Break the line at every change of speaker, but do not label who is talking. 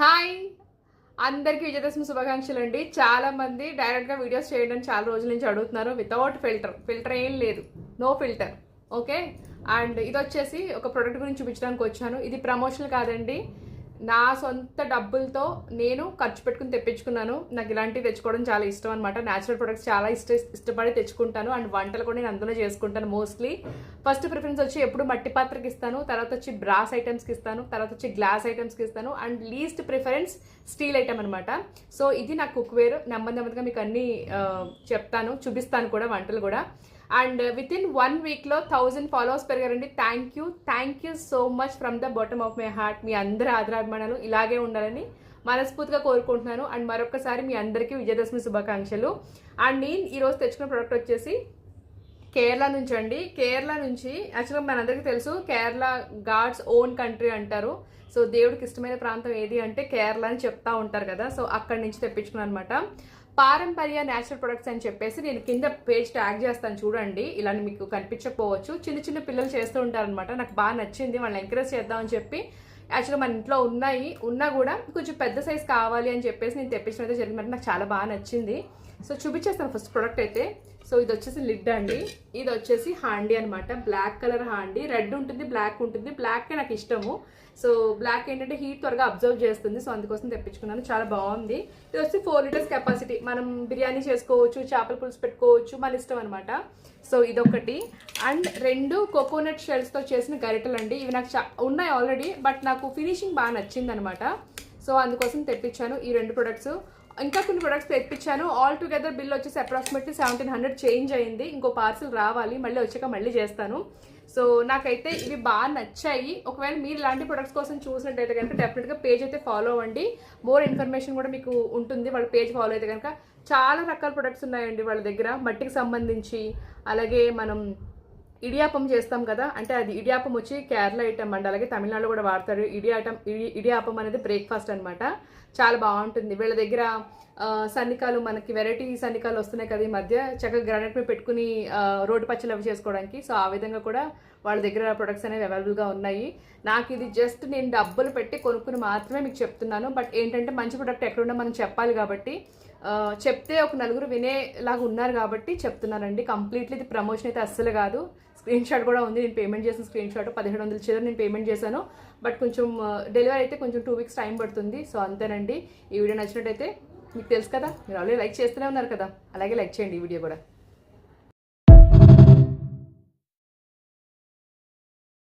Hi. అందరికీ విజయదశమి శుభాకాంక్షలు అండి. చాలా మంది డైరెక్ట్గా వీడియోస్ చేయడం చాలా రోజుల నుంచి అడుగుతున్నారు. వితౌట్ ఫిల్టర్ ఫిల్టర్ ఏం లేదు. నో ఫిల్టర్ ఓకే అండ్ ఇది వచ్చేసి ఒక ప్రోడక్ట్ గురించి చూపించడానికి వచ్చాను. ఇది ప్రమోషన్ కాదండి. నా సొంత డబ్బులతో నేను ఖర్చు పెట్టుకుని తెప్పించుకున్నాను. నాకు ఇలాంటివి తెచ్చుకోవడం చాలా ఇష్టం అనమాట న్యాచురల్ ప్రొడక్ట్స్ చాలా ఇష్ట ఇష్టపడి తెచ్చుకుంటాను. అండ్ వంటలు కూడా నేను అందులో చేసుకుంటాను మోస్ట్లీ ఫస్ట్ ప్రిఫరెన్స్ వచ్చి ఎప్పుడు మట్టి పాత్రకి ఇస్తాను. తర్వాత వచ్చి బ్రాస్ ఐటమ్స్కి ఇస్తాను. తర్వాత వచ్చి గ్లాస్ ఐటమ్స్కి ఇస్తాను. And least preference steel item అనమాట సో ఇది నా కుక్వేర్ నెమ్మది నెమ్మదిగా మీకు అన్ని చెప్తాను. చూపిస్తాను కూడా వంటలు కూడా. అండ్ విత్ ఇన్ వన్ వీక్లో thousand followers పెరిగారండి. Thank you thank you so much from the bottom of my heart మీ అందరి ఆదరాభిమానాలు ఇలాగే ఉండాలని మనస్ఫూర్తిగా కోరుకుంటున్నాను. అండ్ మరొకసారి మీ అందరికీ విజయదశమి శుభాకాంక్షలు. అండ్ నేను ఈరోజు తెచ్చుకున్న ప్రోడక్ట్ వచ్చేసి కేరళ నుంచి అండి. కేరళ నుంచి యాక్చువల్గా మనందరికీ తెలుసు కేరళ గాడ్స్ ఓన్ కంట్రీ అంటారు. సో దేవుడికి ఇష్టమైన ప్రాంతం ఏది అంటే కేరళ అని చెప్తా ఉంటారు కదా. సో అక్కడి నుంచి తెప్పించుకున్నాను అనమాట పారంపర్య నేచురల్ ప్రొడక్ట్స్ అని చెప్పేసి నేను కింద పేజ్ ట్యాగ్ చేస్తాను చూడండి. ఇలా మీకు కనిపించకపోవచ్చు. చిన్న చిన్న పిల్లలు చేస్తూ ఉంటారనమాట నాకు బాగా నచ్చింది. వాళ్ళని ఎంకరేజ్ చేద్దామని చెప్పి యాక్చువల్గా మన ఇంట్లో ఉన్నాయి. ఉన్నా కూడా కొంచెం పెద్ద సైజ్ కావాలి అని చెప్పేసి నేను తెప్పించడం అయితే జరిగింది. నాకు చాలా బాగా నచ్చింది. సో చూపించేస్తాను ఫస్ట్ ప్రోడక్ట్ అయితే. సో ఇది వచ్చేసి లిడ్ అండి. ఇది వచ్చేసి హాండీ అనమాట బ్లాక్ కలర్ హాండీ. రెడ్ ఉంటుంది బ్లాక్ ఉంటుంది. బ్లాక్ నాకు ఇష్టము. సో బ్లాక్ ఏంటంటే హీట్ త్వరగా అబ్జర్వ్ చేస్తుంది. సో అందుకోసం తెప్పించుకున్నాను. చాలా బాగుంది. ఇది వచ్చి ఫోర్ లీటర్స్ కెపాసిటీ మనం బిర్యానీ చేసుకోవచ్చు చేపల పులుసు పెట్టుకోవచ్చు. మన ఇష్టం అనమాట సో ఇదొకటి అండ్ రెండు కోకోనట్ షెల్స్తో చేసిన గరిటలు అండి ఇవి నాకు చా- ఉన్నాయి ఆల్రెడీ బట్ నాకు ఫినిషింగ్ బాగా నచ్చిందనమాట. సో అందుకోసం తెప్పించాను ఈ రెండు ప్రొడక్ట్స్ ఇంకా కొన్ని ప్రొడక్ట్స్ తెప్పించాను. ఆల్ టుగెదర్ బిల్ వచ్చేసి అప్రాక్సిమేట్లీ సెవెంటీన్ హండ్రెడ్ చేంజ్ అయింది. ఇంకో పార్సిల్ రావాలి. మళ్ళీ వచ్చాక మళ్ళీ చేస్తాను. సో నాకైతే ఇవి బాగా నచ్చాయి. ఒకవేళ మీరు ఇలాంటి ప్రొడక్ట్స్ కోసం చూసినట్టయితే కనుక డెఫినెట్గా పేజ్ అయితే ఫాలో అవ్వండి. మోర్ ఇన్ఫర్మేషన్ కూడా మీకు ఉంటుంది. వాళ్ళ పేజ్ ఫాలో అయితే కనుక. చాలా రకాల ప్రొడక్ట్స్ ఉన్నాయండి వాళ్ళ దగ్గర. మట్టికి సంబంధించి అలాగే మనం ఇడియాపం చేస్తాం కదా అంటే అది ఇడియాపం వచ్చి కేరళ ఐటమ్ అండి. అలాగే తమిళనాడులో కూడా వాడతారు. ఇడియాటం ఇడి ఇడియాపం అనేది బ్రేక్ఫాస్ట్ అనమాట చాలా బాగుంటుంది. వీళ్ళ దగ్గర సన్నికాలు మనకి వెరైటీ సన్నికాలు వస్తున్నాయి కదా ఈ మధ్య. చక్కగా గ్రానైట్ మీద పెట్టుకుని రోడ్డు పచ్చలు అవి చేసుకోవడానికి. సో ఆ విధంగా కూడా వాళ్ళ దగ్గర ప్రొడక్ట్స్ అనేవి అవైలబుల్గా ఉన్నాయి. నాకు ఇది జస్ట్ నేను డబ్బులు పెట్టి కొనుక్కుని మాత్రమే మీకు చెప్తున్నాను. బట్ ఏంటంటే మంచి ప్రొడక్ట్ ఎక్కడున్నా మనం చెప్పాలి కాబట్టి చెప్తే ఒక నలుగురు వినేలాగా ఉన్నారు కాబట్టి చెప్తున్నానండి. కంప్లీట్లీ ఇది ప్రమోషన్ అయితే అస్సలు కాదు. స్క్రీన్ షాట్ కూడా ఉంది. నేను పేమెంట్ చేసిన స్క్రీన్ షాట్ పదిహేడు వందల చిల్లర నేను పేమెంట్ చేశాను. బట్ కొంచెం డెలివరీ అయితే కొంచెం టూ వీక్స్ టైం పడుతుంది. సో అంతేనండి. ఈ వీడియో నచ్చినట్టయితే మీకు తెలుసు కదా మీరు ఆల్రెడీ లైక్ చేస్తూనే ఉన్నారు కదా. అలాగే లైక్ చేయండి ఈ వీడియో కూడా.